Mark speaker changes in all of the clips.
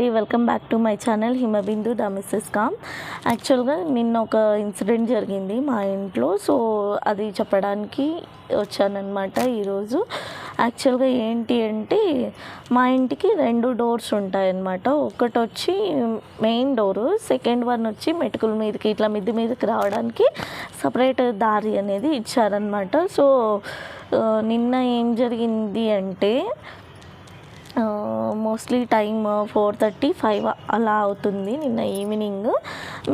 Speaker 1: అండి. Welcome back to my channel Himabindu the Mrs com యాక్చువల్గా నిన్న ఒక ఇన్సిడెంట్ జరిగింది మా ఇంట్లో. సో అది చెప్పడానికి వచ్చానమాట ఈరోజు. యాక్చువల్గా ఏంటి అంటే మా ఇంటికి రెండు డోర్స్ ఉంటాయన్నమాట. ఒకటి వచ్చి మెయిన్ డోరు సెకండ్ వన్ వచ్చి మెటుకుల మీదకి ఇట్లా మిద్ది మీదకి రావడానికి సపరేట్ దారి అనేది ఇచ్చారనమాట సో నిన్న ఏం జరిగింది అంటే mostly time four thirty five అలా అవుతుంది నిన్న ఈవినింగ్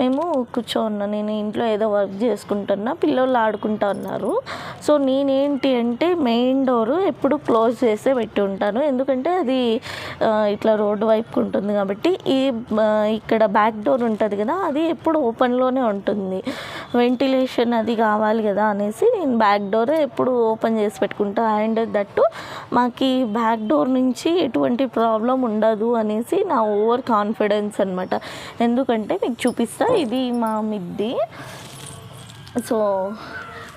Speaker 1: మేము కూర్చోన్నా నేను ఇంట్లో ఏదో వర్క్ చేసుకుంటున్నా పిల్లలు ఆడుకుంటా ఉన్నారు. సో నేనేంటి అంటే మెయిన్ డోర్ ఎప్పుడు క్లోజ్ చేసే పెట్టి ఉంటాను. ఎందుకంటే అది ఇట్లా రోడ్డు వైపు ఉంటుంది కాబట్టి ఈ ఇక్కడ బ్యాక్ డోర్ ఉంటుంది కదా అది ఎప్పుడు ఓపెన్లోనే ఉంటుంది. వెంటిలేషన్ అది కావాలి కదా అనేసి నేను బ్యాక్ డోర్ ఎప్పుడు ఓపెన్ చేసి పెట్టుకుంటా. అండ్ దట్టు మాకు బ్యాక్ డోర్ నుంచి ఎటువంటి ప్రాబ్లం ఉండదు అనేసి నా ఓవర్ కాన్ఫిడెన్స్ అనమాట ఎందుకంటే మీకు చూపిస్తా ఇది మా మిద్ది. సో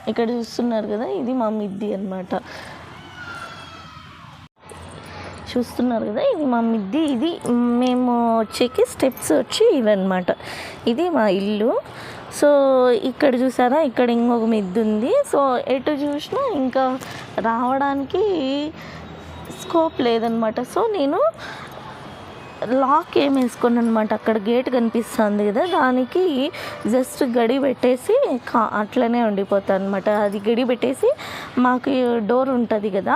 Speaker 1: ఇక్కడ చూస్తున్నారు కదా ఇది మా మిద్ది అనమాట చూస్తున్నారు కదా ఇది మా మిద్ది. ఇది మేము వచ్చేకి స్టెప్స్ వచ్చి ఇవన్నమాట ఇది మా ఇల్లు. సో ఇక్కడ చూసారా? ఇక్కడ ఇంకొక మిద్దు ఉంది సో ఎటు చూసినా ఇంకా రావడానికి స్కోప్ లేదనమాట. సో నేను లాక్ ఏం వేసుకోను అనమాట అక్కడ గేట్ కనిపిస్తుంది కదా దానికి జస్ట్ గడి పెట్టేసి అట్లనే ఉండిపోతాను అనమాట అది గడి పెట్టేసి మాకు డోర్ ఉంటుంది కదా.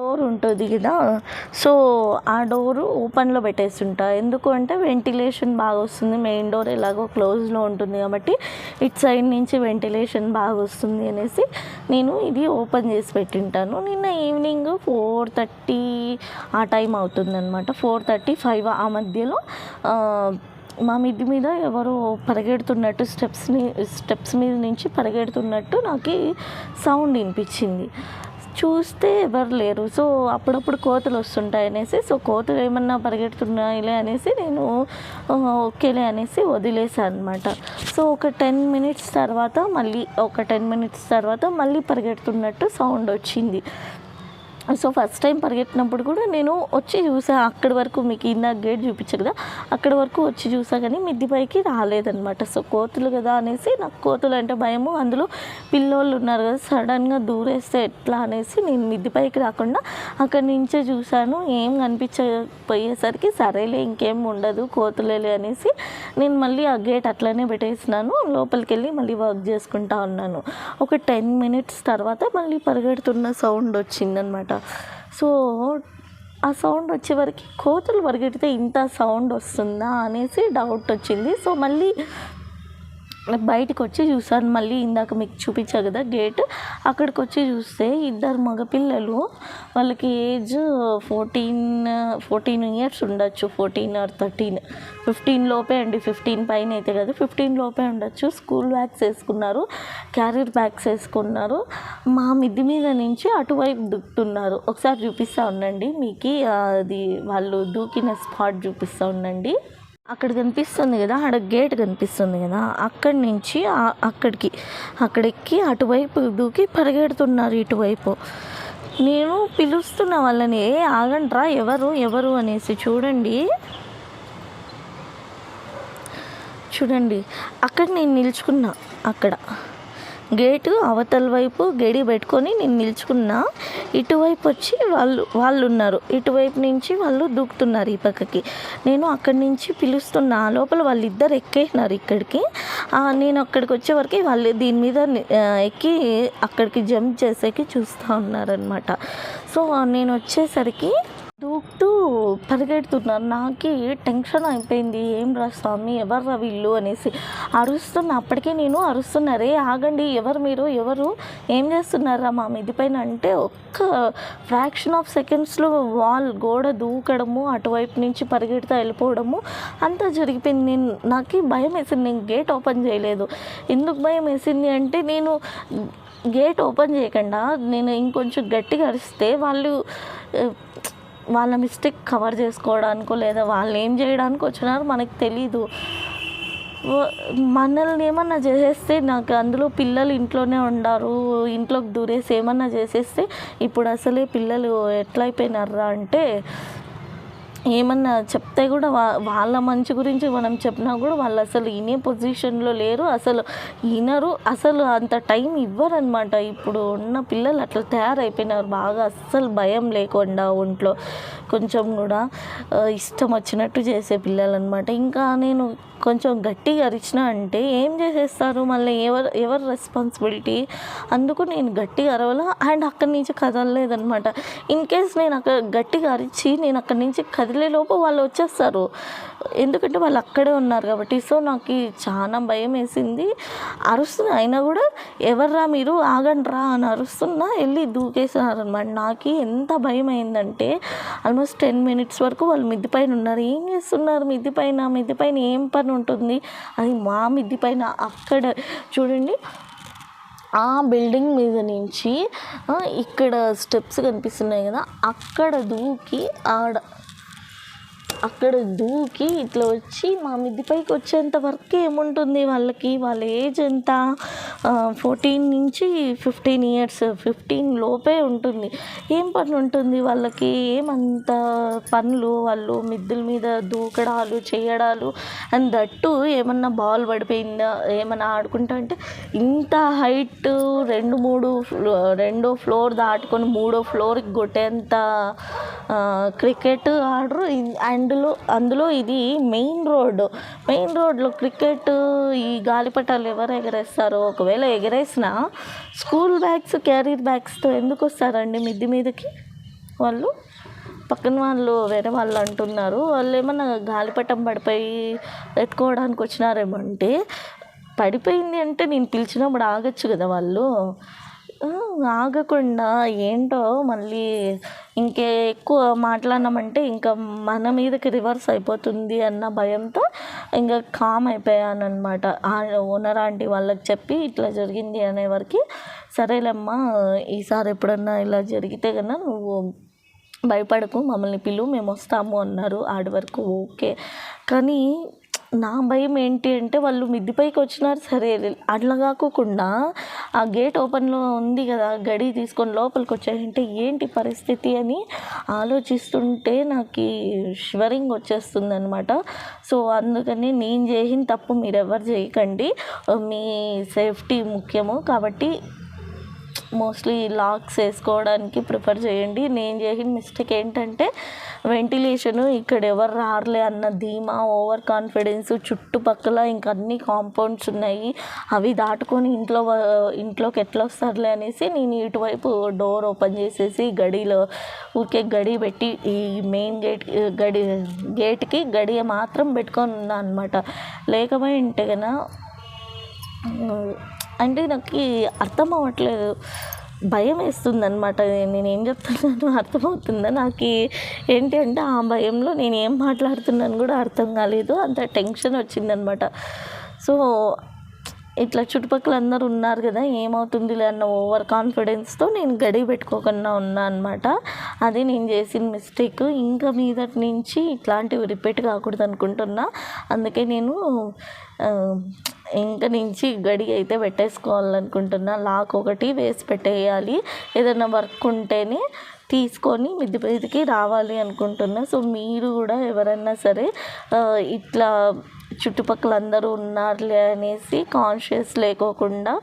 Speaker 1: డోర్ ఉంటుంది కదా. సో ఆ డోరు ఓపెన్లో పెట్టేసి ఉంటా ఎందుకు అంటే వెంటిలేషన్ బాగా వస్తుంది. మెయిన్ డోర్ ఎలాగో క్లోజ్లో ఉంటుంది కాబట్టి ఇట్ సైడ్ నుంచి వెంటిలేషన్ బాగా వస్తుంది అనేసి నేను ఇది ఓపెన్ చేసి పెట్టింటాను. నిన్న ఈవినింగ్ ఫోర్ థర్టీ ఆ టైం అవుతుంది అనమాట ఫోర్ థర్టీ ఫైవ్ ఆ మధ్యలో మా మిద్ది మీద ఎవరో పరిగెడుతున్నట్టు స్టెప్స్ని స్టెప్స్ మీద నుంచి పరిగెడుతున్నట్టు నాకు సౌండ్ వినిపించింది. చూస్తే ఎవరు లేరు. సో అప్పుడప్పుడు కోతులు వస్తుంటాయి అనేసి సో కోతులు ఏమన్నా పరిగెడుతున్నాయిలే అనేసి నేను ఓకేలే అనేసి వదిలేసాను అనమాట సో ఒక టెన్ మినిట్స్ తర్వాత మళ్ళీ ఒక టెన్ మినిట్స్ తర్వాత మళ్ళీ పరిగెడుతున్నట్టు సౌండ్ వచ్చింది. సో ఫస్ట్ టైం పరిగెట్టినప్పుడు కూడా నేను వచ్చి చూసా. అక్కడి వరకు మీకు ఇందాక గేట్ చూపించా కదా. అక్కడి వరకు వచ్చి చూసా కానీ మిద్ది పైకి రాలేదనమాట సో కోతులు కదా అనేసి నాకు కోతులు అంటే భయము. అందులో పిల్లోళ్ళు ఉన్నారు కదా సడన్గా దూరేస్తే ఎట్లా అనేసి నేను మిద్ది పైకి రాకుండా అక్కడి నుంచే చూశాను. ఏం కనిపించకపోయేసరికి సరేలే ఇంకేం ఉండదు కోతులేలే అనేసి నేను మళ్ళీ ఆ గేట్ అట్లనే పెట్టేసినాను. లోపలికి వెళ్ళి మళ్ళీ వర్క్ చేసుకుంటా ఉన్నాను. ఒక టెన్ మినిట్స్ తర్వాత మళ్ళీ పరిగెడుతున్న సౌండ్ వచ్చిందనమాట సో ఆ సౌండ్ వచ్చేవరకు కోతులు పరిగెడితే ఇంత సౌండ్ వస్తుందా అనేసి డౌట్ వచ్చింది. సో మళ్ళీ బయటికి వచ్చి చూసాను మళ్ళీ ఇందాక మీకు చూపించా కదా గేట్ అక్కడికి వచ్చి చూస్తే ఇద్దరు మగపిల్లలు వాళ్ళకి ఏజ్ ఫోర్టీన్ ఫోర్టీన్ ఇయర్స్ ఉండొచ్చు. Fourteen or thirteen. ఫిఫ్టీన్ లోపే అండి. ఫిఫ్టీన్ పైన అయితే కదా. ఫిఫ్టీన్ లోపే ఉండొచ్చు. స్కూల్ బ్యాగ్స్ వేసుకున్నారు. క్యారియర్ బ్యాగ్స్ వేసుకున్నారు. మా మిద్ది మీద నుంచి అటువైపు దుక్కుతున్నారు. ఒకసారి చూపిస్తా ఉండండి. మీకు అది వాళ్ళు దూకిన స్పాట్ చూపిస్తా ఉండండి. అక్కడ కనిపిస్తుంది కదా ఆడ గేట్ కనిపిస్తుంది కదా అక్కడి నుంచి అక్కడికి అక్కడికి అటువైపు దూకి పరిగెడుతున్నారు ఇటువైపు. నేను పిలుస్తున్న వాళ్ళని "ఏ, ఆగండ్రా ఎవరు ఎవరు? అనేసి చూడండి. చూడండి అక్కడ నేను నిల్చుకున్నా అక్కడ. గేటు అవతల వైపు గడి పెట్టుకొని నేను నిల్చుకున్నా. ఇటువైపు వచ్చి వాళ్ళు వాళ్ళు ఉన్నారు ఇటువైపు నుంచి వాళ్ళు దూకుతున్నారు ఈ పక్కకి. నేను అక్కడి నుంచి పిలుస్తున్నా. లోపల వాళ్ళిద్దరు ఎక్కేసినారు ఇక్కడికి. నేను అక్కడికి వచ్చేవరకు వాళ్ళు దీని మీద ఎక్కి అక్కడికి జంప్ చేసేకి చూస్తూ ఉన్నారనమాట సో నేను వచ్చేసరికి దూకుతూ పరిగెడుతున్నారు నాకే టెన్షన్ అయిపోయింది. ఏం రా స్వామి? ఎవర్రా వీళ్ళు అనేసి. అరుస్తున్న అప్పటికే నేను అరుస్తున్నారే ఆగండి. ఎవరు మీరు? ఎవరు? ఏం చేస్తున్నారా మా మిది పైన అంటే ఒక్క ఫ్రాక్షన్ ఆఫ్ సెకండ్స్లో వాల్ గోడ దూకడము అటువైపు నుంచి పరిగెడుతూ వెళ్ళిపోవడము అంతా జరిగిపోయింది. నేను నాకు భయం వేసింది. నేను గేట్ ఓపెన్ చేయలేదు. ఎందుకు భయం వేసింది అంటే నేను గేట్ ఓపెన్ చేయకుండా నేను ఇంకొంచెం గట్టిగా అరిస్తే వాళ్ళు వాళ్ళ మిస్టేక్ కవర్ చేసుకోవడానికో లేదా వాళ్ళు ఏం చేయడానికి వచ్చినారో మనకు తెలీదు. మనల్ని ఏమన్నా చేసేస్తే నాకు అందులో పిల్లలు ఇంట్లోనే ఉండారు ఇంట్లోకి దూరేసి ఏమన్నా చేసేస్తే ఇప్పుడు అసలే పిల్లలు ఎట్లయిపోయినారా అంటే ఏమన్నా చెప్తే కూడా వా వాళ్ళ మంచి గురించి మనం చెప్పినా కూడా వాళ్ళు అసలు వినే పొజిషన్లో లేరు. అసలు వినరు అసలు అంత టైం ఇవ్వరనమాట ఇప్పుడు ఉన్న పిల్లలు అట్లా తయారైపోయినారు. బాగా అస్సలు భయం లేకుండా ఒంట్లో. కొంచెం కూడా ఇష్టం వచ్చినట్టు చేసే పిల్లలు అనమాట ఇంకా నేను కొంచెం గట్టిగా అరిచిన అంటే ఏం చేసేస్తారు? మళ్ళీ ఎవరు ఎవరు రెస్పాన్సిబిలిటీ? అందుకు నేను గట్టిగా అరవల. అండ్ అక్కడి నుంచి కదలలేదనమాట ఇన్ కేస్ నేను అక్కడ గట్టిగా అరిచి నేను అక్కడి నుంచి కద కదిలేలోపు వాళ్ళు వచ్చేస్తారు. ఎందుకంటే వాళ్ళు అక్కడే ఉన్నారు కాబట్టి సో నాకు చాలా భయం వేసింది. అరుస్తుంది అయినా కూడా ఎవర్రా మీరు? ఆగండి రా అని అరుస్తున్నా వెళ్ళి దూకేసినారు అనమాట నాకు ఎంత భయం అయిందంటే ఆల్మోస్ట్ టెన్ మినిట్స్ వరకు వాళ్ళు మిద్ది పైన ఉన్నారు. ఏం చేస్తున్నారు మిద్ది పైన? మిద్ది పైన ఏం పని ఉంటుంది? అది మా మిద్ది పైన అక్కడ చూడండి. ఆ బిల్డింగ్ మీద నుంచి ఇక్కడ స్టెప్స్ కనిపిస్తున్నాయి కదా అక్కడ దూకి ఆడ అక్కడ దూకి ఇట్లా వచ్చి మా మిద్ది పైకి వచ్చేంత వరకు ఏముంటుంది వాళ్ళకి? వాళ్ళ ఏజ్ ఎంత? ఫోర్టీన్ నుంచి ఫిఫ్టీన్ ఇయర్స్ ఫిఫ్టీన్ లోపే ఉంటుంది. ఏం పని ఉంటుంది వాళ్ళకి? ఏమంత పనులు వాళ్ళు మిద్దుల మీద దూకడాలు చేయడాలు? అండ్ దట్టు ఏమన్నా బాల్ పడిపోయిందా? ఏమన్నా ఆడుకుంటా అంటే ఇంత హైట్ రెండు మూడు రెండో ఫ్లోర్ దాటుకొని మూడో ఫ్లోర్కి కొట్టేంత క్రికెట్ ఆడరు. అండ్ అందులో అందులో ఇది మెయిన్ రోడ్. మెయిన్ రోడ్లో క్రికెట్ ఈ గాలిపటాలు ఎవరు ఎగరేస్తారో ఒకవేళ ఎగరేసినా స్కూల్ బ్యాగ్స్ క్యారీర్ బ్యాగ్స్తో ఎందుకు వస్తారండి మిద్ది మీదకి వాళ్ళు? పక్కన వాళ్ళు వేరే వాళ్ళు అంటున్నారు. వాళ్ళు ఏమన్నా గాలిపటం పడిపోయి ఎత్తుకోవడానికి వచ్చినారేమో అంటే పడిపోయింది అంటే నేను పిలిచినప్పుడు ఆగచ్చు కదా వాళ్ళు. ఆగకుండా ఏంటో మళ్ళీ ఇంకే ఎక్కువ మాట్లాడినామంటే ఇంకా మన మీదకి రివర్స్ అయిపోతుంది అన్న భయంతో ఇంకా కామ్ అయిపోయాను అనమాట ఓనర్ ఆంటీ వాళ్ళకి చెప్పి ఇట్లా జరిగింది అనేవరకు సరేలేమ్మా ఈసారి ఎప్పుడన్నా ఇలా జరిగితే కన్నా నువ్వు భయపడకు మమ్మల్ని పిలువు మేము వస్తాము అన్నారు. ఆడి వరకు ఓకే. కానీ నా భయం ఏంటి అంటే వాళ్ళు మిద్ది పైకి వచ్చినారు సరే అట్లా కాకోకుండా ఆ గేట్ ఓపెన్లో ఉంది కదా గడి తీసుకొని లోపలికి వచ్చాయంటే ఏంటి పరిస్థితి అని ఆలోచిస్తుంటే నాకు షివరింగ్ వచ్చేస్తుంది అనమాట సో అందుకని నేను చేసిన తప్పు మీరు ఎవరు చేయకండి. మీ సేఫ్టీ ముఖ్యము కాబట్టి మోస్ట్లీ లాక్స్ వేసుకోవడానికి ప్రిఫర్ చేయండి. నేను చేసిన మిస్టేక్ ఏంటంటే వెంటిలేషను ఇక్కడ ఎవరు రారులే అన్న ధీమా ఓవర్ కాన్ఫిడెన్స్ చుట్టుపక్కల ఇంకా అన్ని కాంపౌండ్స్ ఉన్నాయి. అవి దాటుకొని ఇంట్లో ఇంట్లోకి ఎట్లా వస్తారులే అనేసి నేను ఇటువైపు డోర్ ఓపెన్ చేసేసి గడిలో ఊరికే గడి పెట్టి ఈ మెయిన్ గేట్ గడి గేట్కి గడి మాత్రం పెట్టుకొని ఉన్నా అనమాట లేకపోయి ఉంటే కన్నా అంటే నాకు అర్థం అవ్వట్లేదు. భయం వేస్తుంది అనమాట నేను ఏం చెప్తున్నాను అర్థమవుతుందా నాకు ఏంటి అంటే ఆ భయంలో నేను ఏం మాట్లాడుతున్నాను కూడా అర్థం కాలేదు. అంత టెన్షన్ వచ్చిందనమాట సో ఇట్లా చుట్టుపక్కల అందరూ ఉన్నారు కదా ఏమవుతుందిలే అన్న ఓవర్ కాన్ఫిడెన్స్తో నేను గడి పెట్టుకోకుండా ఉన్నా అనమాట అది నేను చేసిన మిస్టేక్ ఇంకా మీదటి నుంచి ఇట్లాంటివి రిపీట్ కాకూడదు అనుకుంటున్నా. అందుకే నేను ఇంక ఇంకా నుంచి గడి అయితే పెట్టేసుకోవాలనుకుంటున్నా. లాక్ ఒకటి వేసి పెట్టేయాలి. ఏదైనా వర్క్ ఉంటేనే తీసుకొని మిద్ది మీదకి రావాలి అనుకుంటున్నా. సో మీరు కూడా ఎవరైనా సరే ఇట్లా చుట్టుపక్కల అందరూ ఉన్నారులే అనేసి కాన్షియస్ లేకోకుండా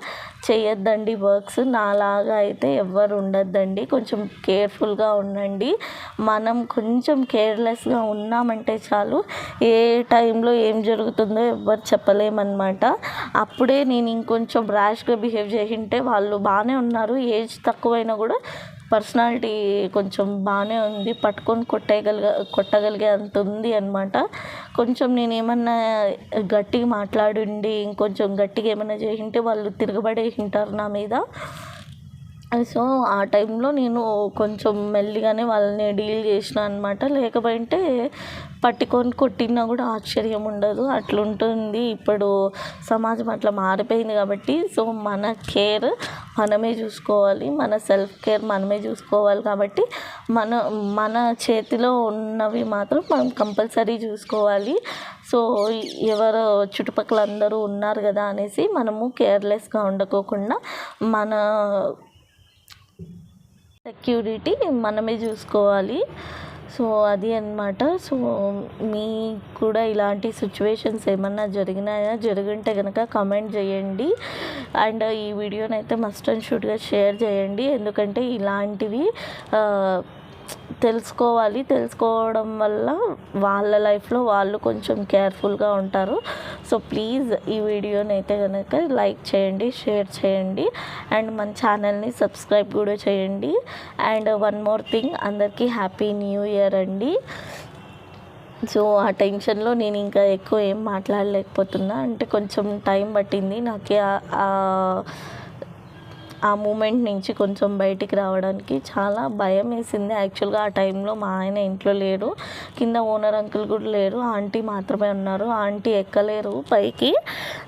Speaker 1: చేయొద్దండి వర్క్స్. నాలాగా అయితే ఎవ్వరు ఉండొద్దండి. కొంచెం కేర్ఫుల్గా ఉండండి. మనం కొంచెం కేర్లెస్గా ఉన్నామంటే చాలు ఏ టైంలో ఏం జరుగుతుందో ఎవ్వరు చెప్పలేమన్నమాట. అప్పుడే నేను ఇంకొంచెం ర్యాష్గా బిహేవ్ చేసింటే వాళ్ళు బాగానే ఉన్నారు. ఏజ్ తక్కువైనా కూడా పర్సనాలిటీ కొంచెం బాగానే ఉంది. పట్టుకొని కొట్టేయగలిగ కొట్టగలిగే అంత ఉంది అనమాట కొంచెం నేను ఏమన్నా గట్టిగా మాట్లాడుండి ఇంకొంచెం గట్టిగా ఏమైనా చేసింటే వాళ్ళు తిరగబడేసింటారు నా మీద. సో ఆ టైంలో నేను కొంచెం మెల్లిగానే వాళ్ళని డీల్ చేసిన అనమాట లేకపోయింటే పట్టుకొని కొట్టినా కూడా ఆశ్చర్యం ఉండదు. అట్లుంటుంది. ఇప్పుడు సమాజం అట్లా మారిపోయింది కాబట్టి సో మన కేర్ మనమే చూసుకోవాలి. మన సెల్ఫ్ కేర్ మనమే చూసుకోవాలి కాబట్టి మన మన చేతిలో ఉన్నవి మాత్రం మనం కంపల్సరీ చూసుకోవాలి. సో ఎవరు చుట్టుపక్కల అందరూ ఉన్నారు కదా అనేసి మనము కేర్లెస్గా ఉండకోకుండా మన సెక్యూరిటీ మనమే చూసుకోవాలి. సో అది అన్నమాట. సో మీకు కూడా ఇలాంటి సిచ్యువేషన్స్ ఏమన్నా జరిగినాయా? జరుగుంటే కనుక కమెంట్ చేయండి. అండ్ ఈ వీడియోని అయితే మస్ట్ అండ్ షూట్గా షేర్ చేయండి. ఎందుకంటే ఇలాంటివి తెలుసుకోవాలి. తెలుసుకోవడం వల్ల వాళ్ళ లైఫ్లో వాళ్ళు కొంచెం కేర్ఫుల్గా ఉంటారు. సో ప్లీజ్ ఈ వీడియోని అయితే కనుక లైక్ చేయండి షేర్ చేయండి. అండ్ మన ఛానల్ని సబ్స్క్రైబ్ కూడా చేయండి. అండ్ వన్ మోర్ థింగ్ అందరికీ హ్యాపీ న్యూ ఇయర్ అండి. సో ఆ టెన్షన్లో నేను ఇంకా ఎక్కువ ఏం మాట్లాడలేకపోతున్నా. అంటే కొంచెం టైం పట్టింది. నాకు ఆ- మూమెంట్ నుంచి కొంచెం బయటికి రావడానికి చాలా భయం వేసింది. యాక్చువల్గా ఆ టైంలో మా ఆయన ఇంట్లో లేరు కింద ఓనర్ అంకుల్ కూడా లేరు. ఆంటీ మాత్రమే ఉన్నారు. ఆంటీ ఎక్కలేరు పైకి.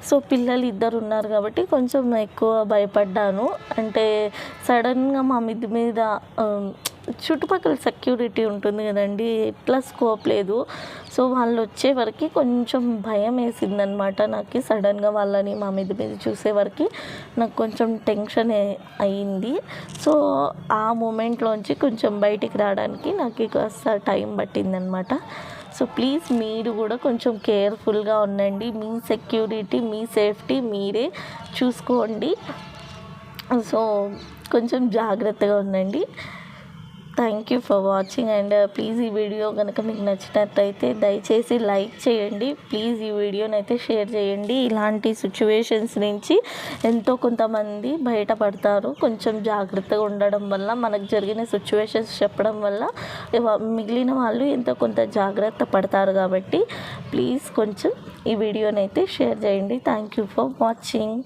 Speaker 1: సో పిల్లలు ఇద్దరు ఉన్నారు కాబట్టి కొంచెం ఎక్కువ భయపడ్డాను. అంటే సడన్గా మా మిద్ది మీద చుట్టుపక్కల సెక్యూరిటీ ఉంటుంది కదండి ఎట్లా స్కోప్ లేదు. సో వాళ్ళు వచ్చే వరకు కొంచెం భయం వేసింది అనమాట నాకు సడన్గా వాళ్ళని మా మీద మీద చూసే వరకు నాకు కొంచెం టెన్షన్ అయింది. సో ఆ మూమెంట్లోంచి కొంచెం బయటికి రావడానికి నాకు కాస్త టైం పట్టిందనమాట సో ప్లీజ్ మీరు కూడా కొంచెం కేర్ఫుల్గా ఉండండి. మీ సెక్యూరిటీ మీ సేఫ్టీ మీరే చూసుకోండి. సో కొంచెం జాగ్రత్తగా ఉండండి. Thank you for watching and please ఈ వీడియో కనుక మీకు నచ్చినట్లయితే దయచేసి లైక్ చేయండి. ప్లీజ్ ఈ వీడియోని అయితే షేర్ చేయండి. ఇలాంటి సిచ్యువేషన్స్ నుంచి ఎంతో కొంతమంది బయటపడతారు. కొంచెం జాగ్రత్తగా ఉండడం వల్ల మనకు జరిగిన సిచ్యువేషన్స్ చెప్పడం వల్ల మిగిలిన వాళ్ళు ఎంతో కొంత జాగ్రత్త పడతారు కాబట్టి ప్లీజ్ కొంచెం ఈ వీడియోని అయితే షేర్ చేయండి. Thank you for watching